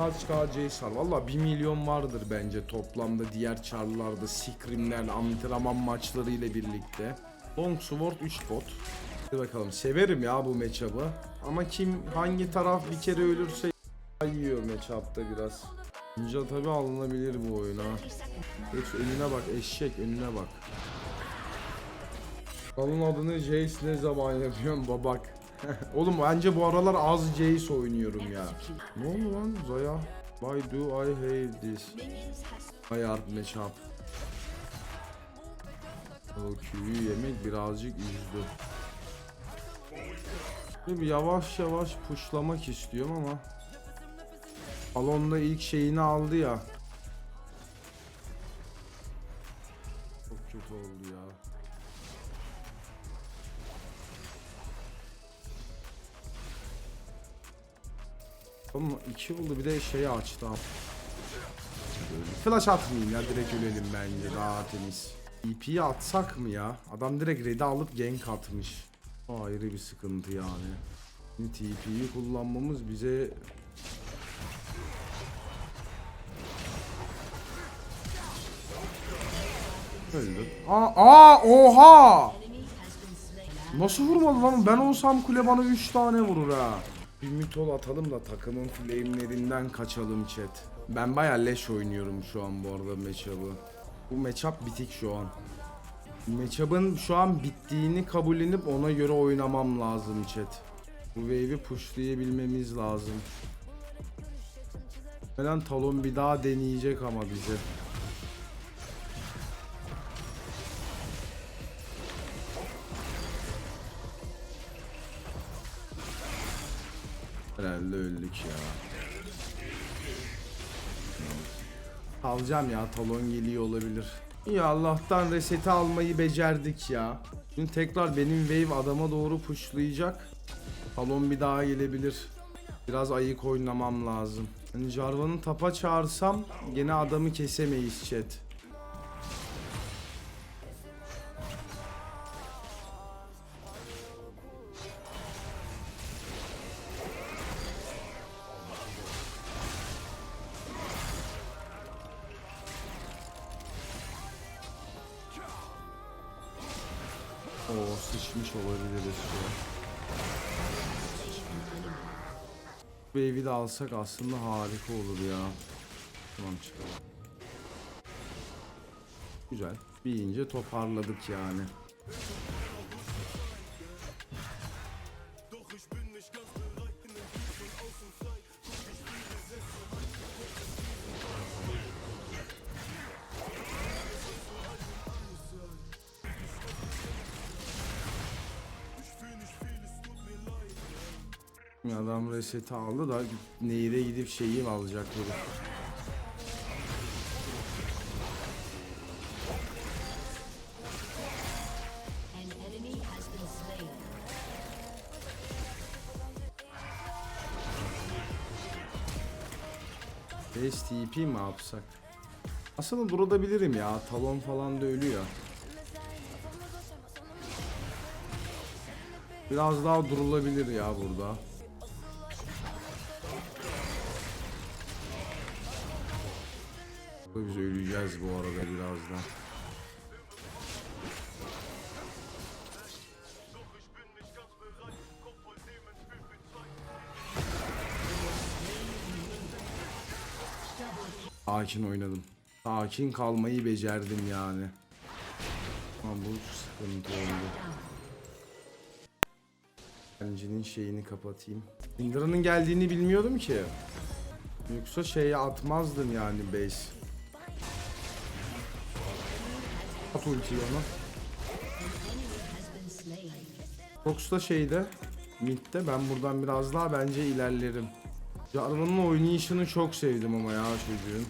kaç KC var? Valla 1 milyon vardır bence toplamda diğer çarlarda, sikrimler, antrenman maçları ile birlikte. Long Sword 3 bot. Hadi bakalım severim ya bu matchup'ı. Ama kim hangi taraf bir kere ölürse yiyor matchup'ta biraz. Ninja tabi alınabilir bu oyuna. Geç önüne bak eşek önüne bak. Kanalın adını Jace ne zaman yapıyorum babak. Oğlum bence bu aralar az Jace oynuyorum ya. Ne oldu lan Zaya? Why do I hate this? My art. O Q'yu yemek birazcık üzdü. Bir yavaş yavaş pushlamak istiyorum ama Alon'da ilk şeyini aldı ya. Çok kötü oldu ya. Ama iki oldu bir de şeyi açtı abi. Flash atmayayım ya direkt ölelim bence daha temiz. EP'yi atsak mı ya? Adam direkt red'i alıp gank atmış. O ayrı bir sıkıntı yani. Şimdi TP'yi kullanmamız bize Öldü. Aa, aa oha! Nasıl vurmadı lan? Ben olsam kule bana 3 tane vurur ha. Bir mitol atalım da takımın flame'lerinden kaçalım chat. Ben baya leş oynuyorum şu an bu arada matchup'ı. Bu matchup bitik şu an. Matchup'ın şu an bittiğini kabullenip ona göre oynamam lazım chat. Bu wave'i pushlayabilmemiz lazım. Falan talon bir daha deneyecek ama bize. Öldük ya. Alacağım ya talon geliyor olabilir. İyi Allah'tan reseti almayı becerdik ya. Şimdi tekrar benim wave adama doğru pushlayacak. Talon bir daha gelebilir. Biraz ayık oynamam lazım. Hani Jarvan'ı tapa çağırsam gene adamı kesemeyiz chat. Oo sıçmış olabiliriz şu. Wave'i de alsak aslında harika olur ya. Tamam çıkalım. Güzel. Bir ince toparladık yani. Adam reseti aldı da nehire gidip şeyi alacak herif. An enemy has been slain. Base TP mi yapsak? Aslında durabilirim ya. Talon falan da ölüyor. Biraz daha durulabilir ya burada. Biz öleceğiz bu arada birazdan. Sakin oynadım. Sakin kalmayı becerdim yani. Ama bu sıkıntı oldu. Bencinin şeyini kapatayım. Indra'nın geldiğini bilmiyordum ki. Yoksa şeye atmazdım yani base. At ultiyi ona. Fox şeyde midde ben buradan biraz daha bence ilerlerim. Jarvan'ın oynayışını çok sevdim ama ya çocuğun.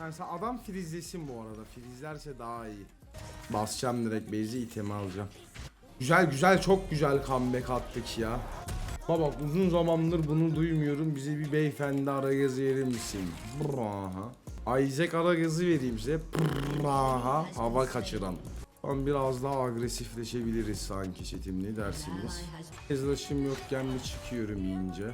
Yani sen adam frizlesin bu arada. Frizlerse daha iyi. Basacağım direkt base'i itemi alacağım. Güzel güzel çok güzel comeback attık ya. Baba uzun zamandır bunu duymuyorum. Bize bir beyefendi ara yazı verir misin? Braha. Isaac ara gazı vereyim size. Pırraha, hava kaçıran. Tam biraz daha agresifleşebiliriz sanki çetim ne dersiniz? Ezlaşım yokken mi çıkıyorum ince?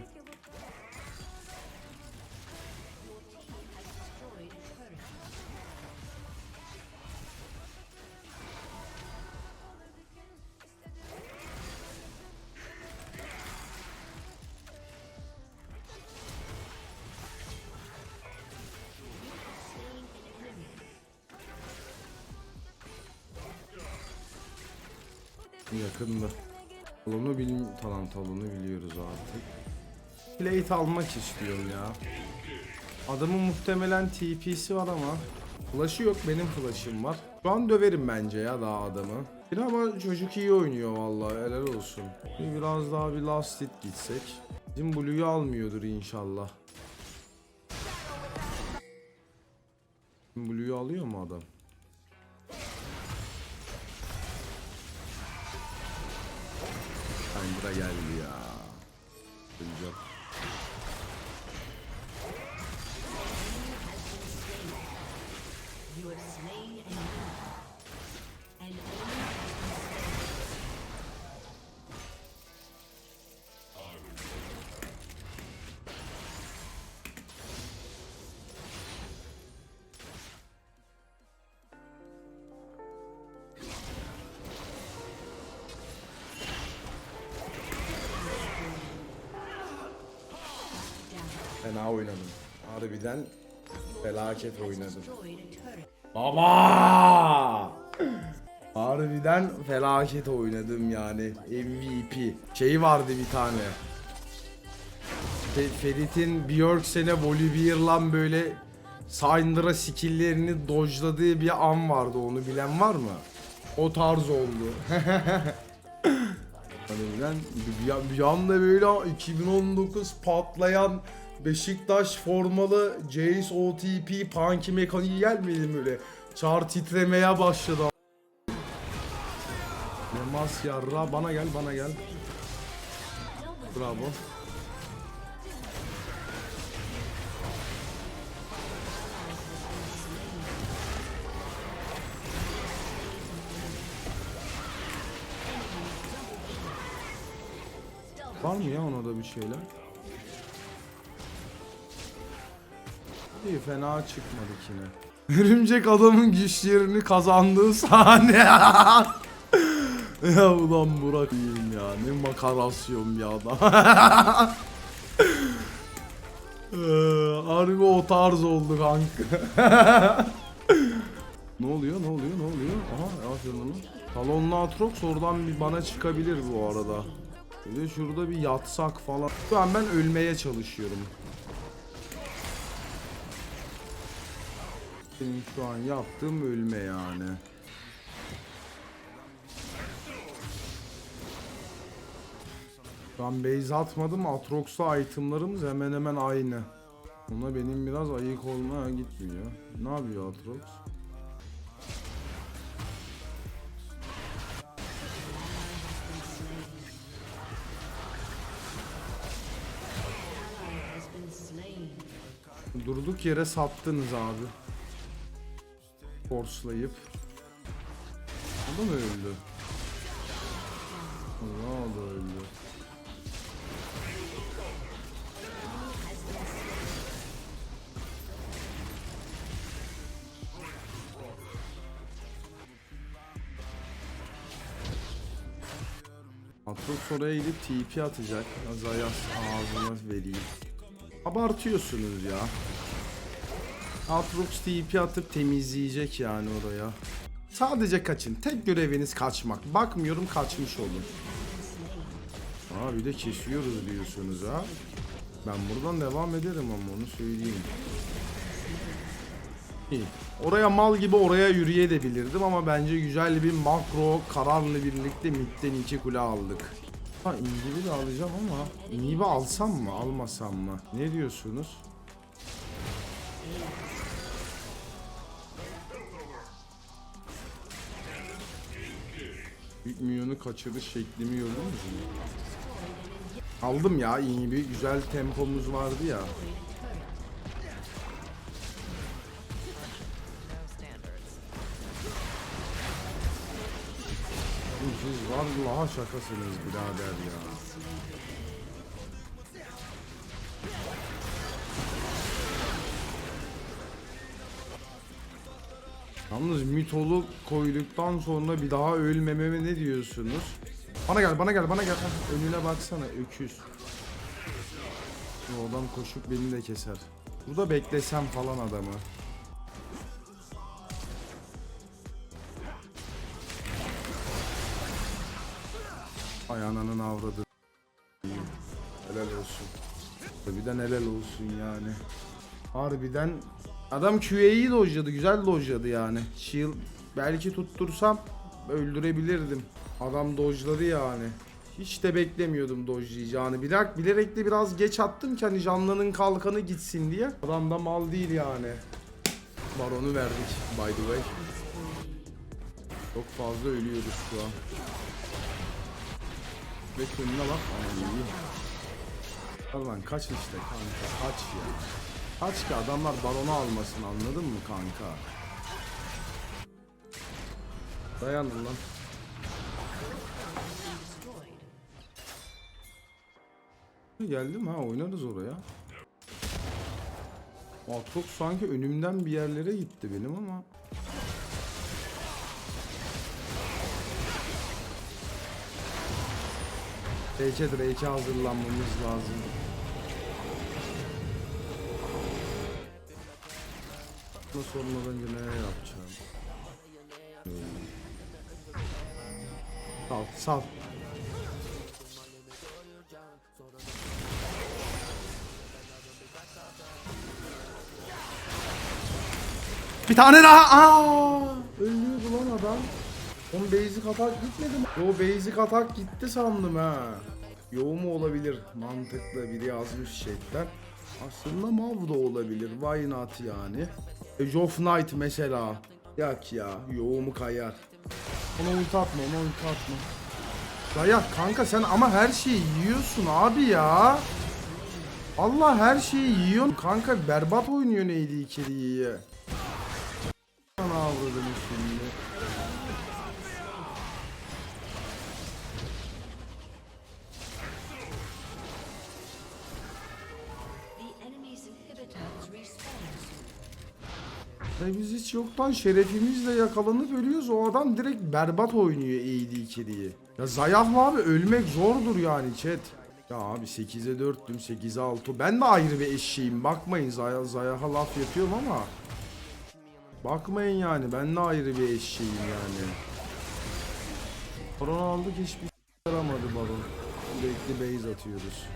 Yakında. Talonu bil tamam talonu biliyoruz artık. Plate almak istiyorum ya. Adamın muhtemelen TP'si var ama Flash'ı yok benim flash'ım var. Şu an döverim bence ya daha adamı. Bir ama çocuk iyi oynuyor vallahi helal olsun. Bir Biraz daha bir last hit gitsek. Bizim Blue'yu almıyordur inşallah. Blue'yu alıyor mu adam? Kandıra geldi ya. Öleceğim. Harbiden felaket oynadım. Destroyed a turret. Baba! Harbiden felaket oynadım yani. MVP. Şey vardı bir tane. Fe- Ferit'in Björksen'e Volibear'lan böyle Syndra'a skill'lerini dojladığı bir an vardı. Onu bilen var mı? O tarz oldu. Harbiden bir, bir anda böyle 2019 patlayan Beşiktaş formalı Jace OTP Punky mekaniği gelmedi böyle? Çar titremeye başladı. Lemas yarra bana gel bana gel. Bravo. Var mı ya ona da bir şeyler? İyi fena çıkmadık yine. Örümcek adamın güçlerini kazandığı sahne. ya ulan Burak iyiyim ya. Ne makarasyon bir adam. Ee, Harbi o tarz oldu kanka. ne oluyor ne oluyor ne oluyor? Aha aferin onu. Talonlu Atrox oradan bir bana çıkabilir bu arada. Bir de şurada bir yatsak falan. Şu an ben ölmeye çalışıyorum. Benim şu an yaptığım ölme yani. Ben base atmadım. Atrox'la itemlarımız hemen hemen aynı. Ona benim biraz ayık olmaya gitmiyor. Ne yapıyor Atrox? Durduk yere sattınız abi. Force'layıp. O da mı öldü? Allah da öldü. Atrox oraya gidip TP atacak. Azayas ağzına vereyim. Abartıyorsunuz ya. Atrox TP atıp temizleyecek yani oraya. Sadece kaçın. Tek göreviniz kaçmak. Bakmıyorum kaçmış olun. Aa bir de kesiyoruz diyorsunuz ha. Ben buradan devam ederim ama onu söyleyeyim. İyi. Oraya mal gibi oraya yürüyebilirdim ama bence güzel bir makro kararlı birlikte midden iki kule aldık. Ha inhibi de alacağım ama inhibi alsam mı almasam mı? Ne diyorsunuz? Bir minyonu şeklimi gördünüz mü? Aldım ya iyi bir güzel tempomuz vardı ya. Siz vallahi şakasınız birader ya. Yalnız mitolog koyduktan sonra bir daha ölmememe ne diyorsunuz? Bana gel bana gel bana gel. Heh, Önüne baksana öküz. Bu adam koşup beni de keser. Burada beklesem falan adamı. Ay ananın avradı. Helal olsun. Harbiden helal olsun yani. Harbiden adam QA'yı dojladı. Güzel dojladı yani. Shield belki tuttursam öldürebilirdim. Adam dojladı yani. Hiç de beklemiyordum dojlayacağını. Bilerek, bilerek de biraz geç attım ki hani canlının kalkanı gitsin diye. Adam da mal değil yani. Baronu verdik by the way. Çok fazla ölüyoruz şu an. Ve önüne bak. Aman iyi. Lan kaç işte kanka kaç ya. Kaç ki adamlar baronu almasın anladın mı kanka? Dayanın lan. Geldim ha oynarız oraya. Aatrox sanki önümden bir yerlere gitti benim ama. Drake'e Drake'e hazırlanmamız lazım. Nasıl olmadan önce ne yapacağım? Sal, sal. Bir tane daha. Aa! Ölüyordu lan adam. Onun basic atak gitmedi mi? Yo basic atak gitti sandım ha. Yo mu olabilir? Mantıklı biri yazmış chatten. Aslında Mav da olabilir. Why not yani? Age of Night mesela. Yak ya. Yo mu kayar? Ona ulti atma, ona ulti kanka sen ama her şeyi yiyorsun abi ya. Allah her şeyi yiyorsun. Kanka berbat oynuyor neydi içeriği. Ana avradım şimdi. Yoktan şerefimizle yakalanıp ölüyoruz. O adam direkt berbat oynuyor AD içeriği. Ya Zayah mı abi ölmek zordur yani chat. Ya abi 8'e 4'tüm 8'e 6. Ben de ayrı bir eşeğim. Bakmayın Zayah, Zayah'a laf yapıyorum ama. Bakmayın yani ben de ayrı bir eşeğim yani. Baron aldık hiçbir şey yaramadı Baron. Sürekli base atıyoruz.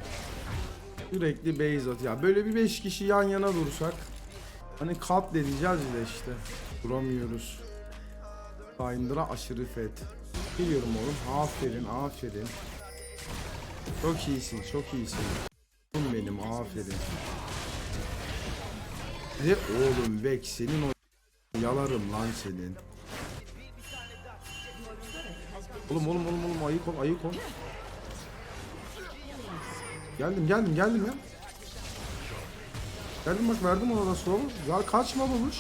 Sürekli base at. Ya böyle bir 5 kişi yan yana dursak. Hani katledeceğiz de işte. Duramıyoruz. Binder'a aşırı fet. Biliyorum oğlum. Aferin, aferin. Çok iyisin, çok iyisin. Oğlum benim, aferin. Ve oğlum Vex senin o yalarım lan senin. Oğlum oğlum oğlum oğlum ayık ol, ayık ol. Geldim, geldim, geldim ya. Geldim bak verdim ona da slow. Ya kaçma babuş.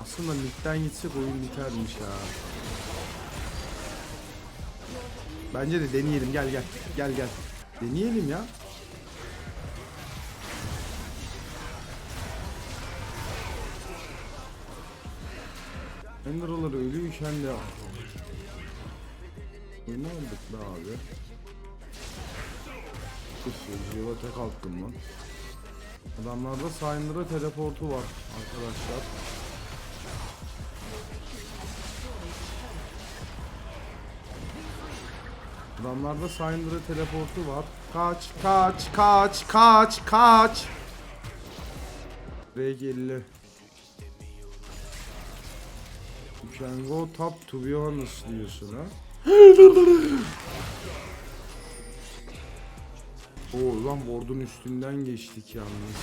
Aslında midden gitsek oyun bitermiş ya. Bence de deneyelim gel gel. Gel gel. Deneyelim ya. Ender'lar ölüyken de Ne aldık be abi? Kusuyoruz yola tek attım lan. Adamlarda Syndra'a teleportu var arkadaşlar. Adamlarda Syndra teleportu var. Kaç, kaç, kaç, kaç, kaç. Reg 50. You can go top to be honest diyorsun ha. Oo lan ward'un üstünden geçtik yalnız.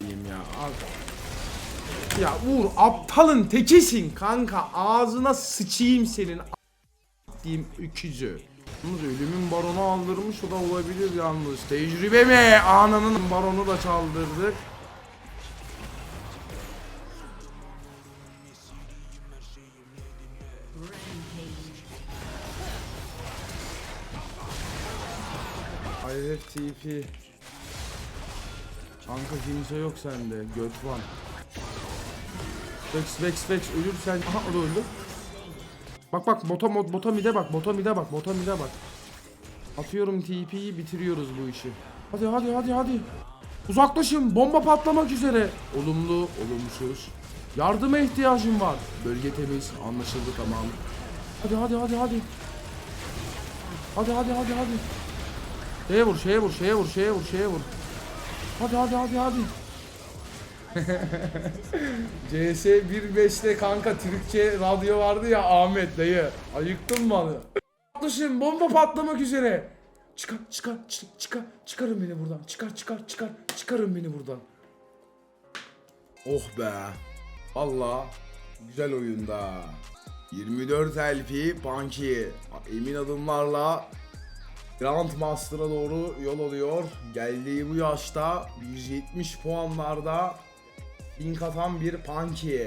Diyeyim ya. Al. Ya Uğur aptalın tekisin kanka. Ağzına sıçayım senin diyeyim öküzü. Yalnız ölümün baronu aldırmış o da olabilir yalnız. Tecrübe mi? Ananın baronu da çaldırdık. Hayret TP. Kanka kimse yok sende. Göt var. Vex Vex Vex ölürsen... Aha o da öldü. Bak bak bota, bota mide bak bota mide bak bota mide bak. Atıyorum TP'yi bitiriyoruz bu işi. Hadi hadi hadi hadi. Uzaklaşın bomba patlamak üzere. Olumlu olumsuz. Yardıma ihtiyacım var. Bölge temiz anlaşıldı tamam. Hadi hadi hadi hadi. Hadi hadi hadi hadi. Şeye vur şeye vur şeye vur şeye vur şeye vur. Hadi hadi hadi hadi. CS 1.5'te kanka Türkçe radyo vardı ya Ahmet dayı. Ayıktın bana. Yaklaşın bomba patlamak üzere. Çıkar çıkar çık- çıkar çıkarın beni buradan. Çıkar çıkar çıkar çıkarın beni buradan. Oh be. Valla güzel oyunda. 24 LP Punky emin adımlarla Grandmaster'a doğru yol alıyor. Geldiği bu yaşta 170 puanlarda Link atan bir Punky.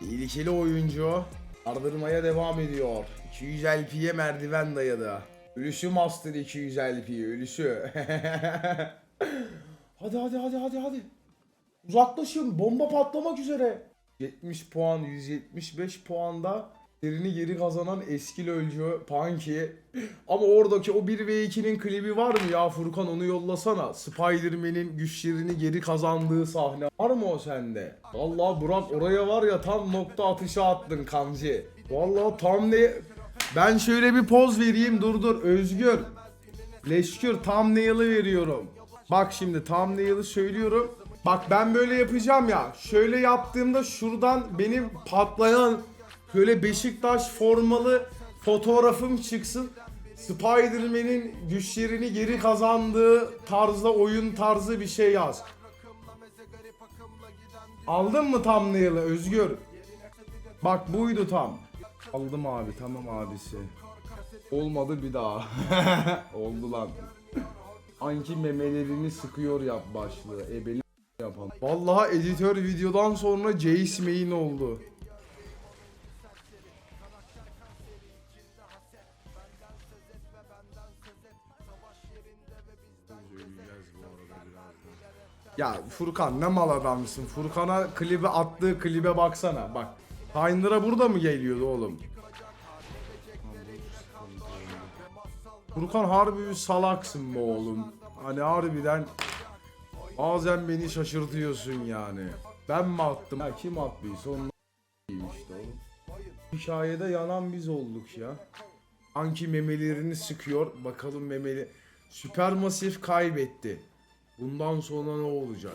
Tehlikeli oyuncu. Ardırmaya devam ediyor. 200 LP'ye merdiven dayadı. Ölüsü Master 200 LP. Ölüsü. hadi hadi hadi hadi hadi. Uzaklaşın. Bomba patlamak üzere. 70 puan 175 puanda yerini geri kazanan eski lölcü Punky. Ama oradaki o 1 ve 2'nin klibi var mı ya Furkan onu yollasana. Spider-Man'in güçlerini geri kazandığı sahne var mı o sende? Vallahi Burak oraya var ya tam nokta atışı attın kancı. Vallahi tam ne... Ben şöyle bir poz vereyim dur dur Özgür. Leşkür thumbnail'ı veriyorum. Bak şimdi thumbnail'ı söylüyorum. Bak ben böyle yapacağım ya. Şöyle yaptığımda şuradan benim patlayan şöyle Beşiktaş formalı fotoğrafım çıksın. Spider-Man'in güçlerini geri kazandığı tarzda oyun tarzı bir şey yaz. Aldın mı thumbnail'ı Özgür? Bak buydu tam. Aldım abi tamam abisi. Olmadı bir daha. Oldu lan. Anki memelerini sıkıyor yap başlığı. Ebeli yapalım. Vallahi editör videodan sonra Jace main oldu. Ya Furkan ne mal adamsın. Furkan'a klibe attığı klibe baksana bak. Tiner'a burada mı geliyordu oğlum? Furkan harbi bir salaksın be oğlum. Hani harbiden bazen beni şaşırtıyorsun yani. Ben mi attım? Ya kim attıysa onun işte oğlum. Hikayede yanan biz olduk ya. Anki memelerini sıkıyor. Bakalım memeli. Süpermasif kaybetti. Bundan sonra ne olacak?